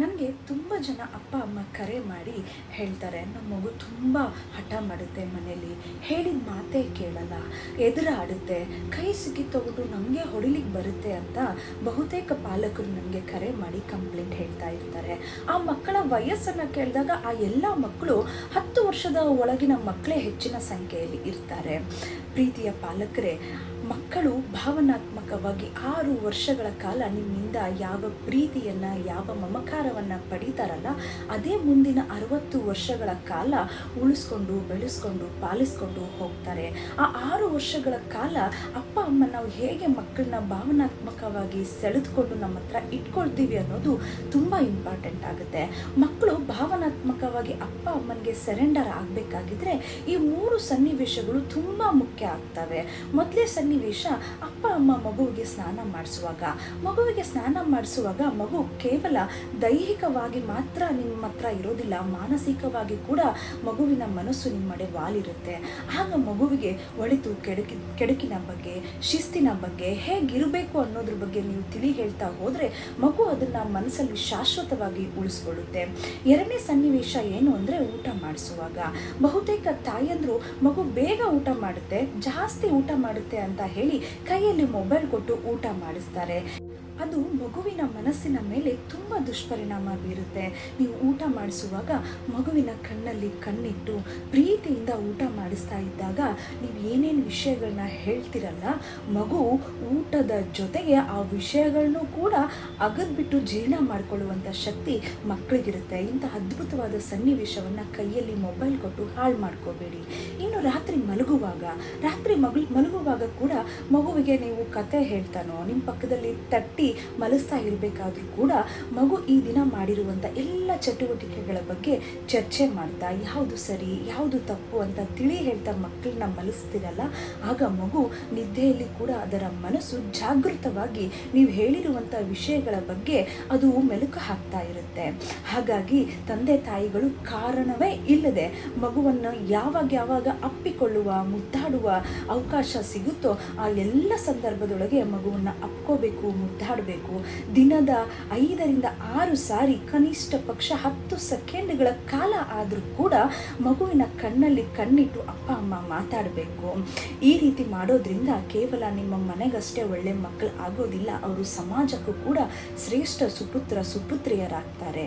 ನನಗೆ ತುಂಬ ಜನ ಅಪ್ಪ, ಅಮ್ಮ ಕರೆ ಮಾಡಿ ಹೇಳ್ತಾರೆ. ನಮ್ಮ ಮಗು ತುಂಬ ಹಠ ಮಾಡುತ್ತೆ ಮನೆಯಲ್ಲಿ ಹೇಳಿದ ಮಾತೇ ಕೇಳಲ್ಲ. ಎದುರಾಡುತ್ತೆ ಕೈ ಸಿಕ್ಕಿ ತಗೊಂಡು ನಮಗೆ ಹೊಡಿಲಿಕ್ಕೆ ಬರುತ್ತೆ ಅಂತ ಬಹುತೇಕ ಪಾಲಕರು ನನಗೆ ಕರೆ ಮಾಡಿ ಕಂಪ್ಲೇಂಟ್ ಹೇಳ್ತಾ ಇರ್ತಾರೆ. ಆ ಮಕ್ಕಳ ವಯಸ್ಸನ್ನು ಕೇಳಿದಾಗ ಆ ಎಲ್ಲ ಮಕ್ಕಳು ಹತ್ತು ವರ್ಷದ ಒಳಗಿನ ಮಕ್ಕಳೇ ಹೆಚ್ಚಿನ ಸಂಖ್ಯೆಯಲ್ಲಿ ಇರ್ತಾರೆ. ಪ್ರೀತಿಯ ಪಾಲಕರೇ ಮಕ್ಕಳು ಭಾವನಾತ್ಮಕವಾಗಿ ಆರು ವರ್ಷಗಳ ಕಾಲ ನಿಮ್ಮಿಂದ ಯಾವ ಪ್ರೀತಿಯನ್ನು, ಯಾವ ಮಮಕಾರವನ್ನು ಪಡೀತಾರಲ್ಲ, ಅದೇ ಮುಂದಿನ ಅರವತ್ತು ವರ್ಷಗಳ ಕಾಲ ಉಳಿಸ್ಕೊಂಡು, ಬೆಳೆಸ್ಕೊಂಡು, ಪಾಲಿಸ್ಕೊಂಡು ಹೋಗ್ತಾರೆ. ಆ ಆರು ವರ್ಷಗಳ ಕಾಲ ಅಪ್ಪ, ಅಮ್ಮ ನಾವು ಹೇಗೆ ಮಕ್ಕಳನ್ನ ಭಾವನಾತ್ಮಕವಾಗಿ ಸೆಳೆದುಕೊಂಡು ನಮ್ಮ ಹತ್ರ ಇಟ್ಕೊಳ್ತೀವಿ ಅನ್ನೋದು ತುಂಬ ಇಂಪಾರ್ಟೆಂಟ್ ಆಗುತ್ತೆ. ಮಕ್ಕಳು ಭಾವನಾತ್ಮಕವಾಗಿ ಅಪ್ಪ, ಅಮ್ಮನಿಗೆ ಸರೆಂಡರ್ ಆಗಬೇಕಾಗಿದ್ರೆ ಈ ಮೂರು ಸನ್ನಿವೇಶಗಳು ತುಂಬ ಮುಖ್ಯ ಆಗ್ತವೆ. ಮೊದಲೇ ಸನ್ನಿವೇಶ ಅಪ್ಪ, ಅಮ್ಮ ಮಗುವಿಗೆ ಸ್ನಾನ ಮಾಡಿಸುವಾಗ. ಮಗುವಿಗೆ ಸ್ನಾನ ಮಾಡಿಸುವಾಗ ಮಗು ಕೇವಲ ದೈಹಿಕವಾಗಿ ಮಾತ್ರ ನಿಮ್ಮ ಹತ್ರ ಇರೋದಿಲ್ಲ, ಮಾನಸಿಕವಾಗಿ ಕೂಡ ಮಗುವಿನ ಮನಸ್ಸು ನಿಮ್ಮಡೆ ವಾಲಿರುತ್ತೆ. ಆಗ ಮಗುವಿಗೆ ಒಳಿತು ಕೆಡಕಿ, ಕೆಡುಕಿನ ಬಗ್ಗೆ, ಶಿಸ್ತಿನ ಬಗ್ಗೆ, ಹೇಗಿರಬೇಕು ಅನ್ನೋದ್ರ ಬಗ್ಗೆ ನೀವು ತಿಳಿ ಹೇಳ್ತಾ ಹೋದರೆ ಮಗು ಅದನ್ನು ಮನಸ್ಸಲ್ಲಿ ಶಾಶ್ವತವಾಗಿ ಉಳಿಸ್ಕೊಳ್ಳುತ್ತೆ. ಎರಡನೇ ಸನ್ನಿವೇಶ ಏನು ಅಂದರೆ ಊಟ ಮಾಡಿಸುವಾಗ. ಬಹುತೇಕ ತಾಯಿಯಂದರು ಮಗು ಬೇಗ ಊಟ ಮಾಡುತ್ತೆ, ಜಾಸ್ತಿ ಊಟ ಮಾಡುತ್ತೆ ಅಂತ ಹೇಳಿ ಕೈಯಲ್ಲಿ ಮೊಬೈಲ್ ಕೊಟ್ಟು ಊಟ ಮಾಡಿಸ್ತಾರೆ. ಅದು ಮಗುವಿನ ಮನಸ್ಸಿನ ಮೇಲೆ ತುಂಬ ದುಷ್ಪರಿಣಾಮ ಬೀರುತ್ತೆ. ನೀವು ಊಟ ಮಾಡಿಸುವಾಗ ಮಗುವಿನ ಕಣ್ಣಲ್ಲಿ ಕಣ್ಣಿಟ್ಟು ಪ್ರೀತಿಯಿಂದ ಊಟ ಮಾಡಿಸ್ತಾ ಇದ್ದಾಗ ನೀವು ಏನೇನು ವಿಷಯಗಳನ್ನ ಹೇಳ್ತಿರಲ್ಲ, ಮಗು ಊಟದ ಜೊತೆಗೆ ಆ ವಿಷಯಗಳನ್ನು ಕೂಡ ಅಗದ್ಬಿಟ್ಟು ಜೀರ್ಣ ಮಾಡಿಕೊಳ್ಳುವಂಥ ಶಕ್ತಿ ಮಕ್ಕಳಿಗಿರುತ್ತೆ ಇಂಥ ಅದ್ಭುತವಾದ ಸನ್ನಿವೇಶವನ್ನು ಕೈಯಲ್ಲಿ ಮೊಬೈಲ್ ಕೊಟ್ಟು ಹಾಳು ಮಾಡ್ಕೋಬೇಡಿ. ಇನ್ನು ರಾತ್ರಿ ಮಲಗುವಾಗ, ರಾತ್ರಿ ಮಗು ಮಲಗುವಾಗ ಕೂಡ ಮಗುವಿಗೆ ನೀವು ಕತೆ ಹೇಳ್ತಾನೋ ನಿಮ್ಮ ಪಕ್ಕದಲ್ಲಿ ತಟ್ಟಿ ಮಲಸ್ತಾ ಇರಬೇಕಾದ್ರೂ ಕೂಡ ಮಗು ಈ ದಿನ ಮಾಡಿರುವಂಥ ಎಲ್ಲ ಚಟುವಟಿಕೆಗಳ ಬಗ್ಗೆ ಚರ್ಚೆ ಮಾಡ್ತಾ, ಯಾವುದು ಸರಿ, ಯಾವುದು ತಪ್ಪು ಅಂತ ತಿಳಿ ಹೇಳ್ತಾ ಮಕ್ಕಳನ್ನ ಮಲಸ್ತಿರಲ್ಲ, ಆಗ ಮಗು ನಿದ್ದೆಯಲ್ಲಿ ಕೂಡ ಅದರ ಮನಸ್ಸು ಜಾಗೃತವಾಗಿ ನೀವು ಹೇಳಿರುವಂಥ ವಿಷಯಗಳ ಬಗ್ಗೆ ಅದು ಮೆಲುಕು ಹಾಕ್ತಾ ಇರುತ್ತೆ. ಹಾಗಾಗಿ ತಂದೆ ತಾಯಿಗಳು ಕಾರಣವೇ ಇಲ್ಲದೆ ಮಗುವನ್ನು ಯಾವಾಗ ಯಾವಾಗ ಅಪ್ಪಿಕೊಳ್ಳುವ, ಮುದ್ದಾಡುವ ಅವಕಾಶ ಸಿಗುತ್ತೋ ಆ ಎಲ್ಲ ಸಂದರ್ಭದೊಳಗೆ ಮಗುವನ್ನು ಅಪ್ಕೋಬೇಕು, ಮುದ್ದಾಡಬೇಕು. ದಿನದ ಐದರಿಂದ ಆರು ಸಾರಿ ಕನಿಷ್ಠ ಪಕ್ಷ ಹತ್ತು ಸೆಕೆಂಡ್ಗಳ ಕಾಲ ಆದರೂ ಕೂಡ ಮಗುವಿನ ಕಣ್ಣಲ್ಲಿ ಕಣ್ಣಿಟ್ಟು ಅಪ್ಪ, ಅಮ್ಮ ಮಾತಾಡಬೇಕು. ಈ ರೀತಿ ಮಾಡೋದ್ರಿಂದ ಕೇವಲ ನಿಮ್ಮ ಮನೆಗಷ್ಟೇ ಒಳ್ಳೆ ಮಕ್ಕಳು ಆಗೋದಿಲ್ಲ, ಅವರು ಸಮಾಜಕ್ಕೂ ಕೂಡ ಶ್ರೇಷ್ಠ ಸುಪುತ್ರ, ಸುಪುತ್ರಿಯರಾಗ್ತಾರೆ.